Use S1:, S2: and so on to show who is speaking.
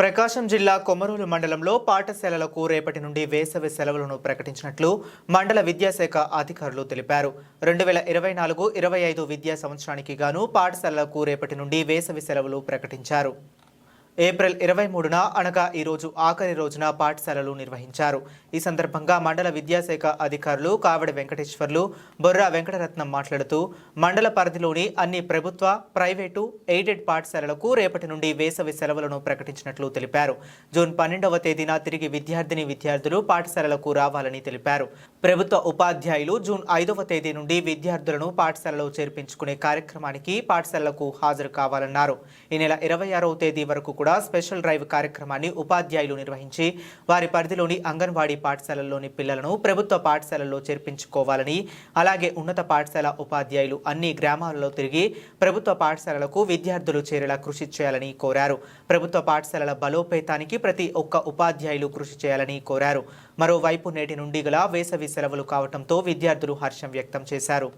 S1: ప్రకాశం జిల్లా కొమరూలు మండలంలో పాఠశాలలకు రేపటి నుండి వేసవి సెలవులను ప్రకటించినట్లు మండల విద్యాశాఖ అధికారులు తెలిపారు. రెండు వేల ఇరవై నాలుగు ఇరవై ఐదు విద్యా సంవత్సరానికి గాను పాఠశాలలకు రేపటి నుండి వేసవి సెలవులు ప్రకటించారు. ఏప్రిల్ ఇరవై మూడున అనగా ఈరోజు ఆఖరి రోజున పాఠశాలలు నిర్వహించారు. ఈ సందర్భంగా మండల విద్యాశాఖ అధికారులు కావడి వెంకటేశ్వర్లు బొర్రా వెంకటరత్నం మాట్లాడుతూ మండల పరిధిలోని అన్ని ప్రభుత్వ ప్రైవేటు ఎయిడెడ్ పాఠశాలలకు రేపటి నుండి వేసవి సెలవులను ప్రకటించినట్లు తెలిపారు. జూన్ పన్నెండవ తేదీన తిరిగి విద్యార్థిని విద్యార్థులు పాఠశాలలకు రావాలని తెలిపారు. ప్రభుత్వ ఉపాధ్యాయులు జూన్ ఐదవ తేదీ నుండి విద్యార్థులను పాఠశాలలో చేర్పించుకునే కార్యక్రమానికి పాఠశాలలకు హాజరు కావాలన్నారు. ఈ నెల ఇరవై ఆరవ తేదీ వరకు కూడా స్పెషల్ డ్రైవ్ కార్యక్రమాన్ని ఉపాధ్యాయులు నిర్వహించి వారి పరిధిలోని అంగన్వాడీ పాఠశాలల్లోని పిల్లలను ప్రభుత్వ పాఠశాలల్లో చేర్పించుకోవాలని అలాగే ఉన్నత పాఠశాల ఉపాధ్యాయులు అన్ని గ్రామాలలో తిరిగి ప్రభుత్వ పాఠశాలలకు విద్యార్థులు చేరేలా కృషి చేయాలని కోరారు. ప్రభుత్వ పాఠశాలల బలోపేతానికి ప్రతి ఒక్క ఉపాధ్యాయులు కృషి చేయాలని కోరారు. మరోవైపు నేటి నుండి గల వేసవి సెలవులు కావడంతో విద్యార్థులు హర్షం వ్యక్తం చేశారు.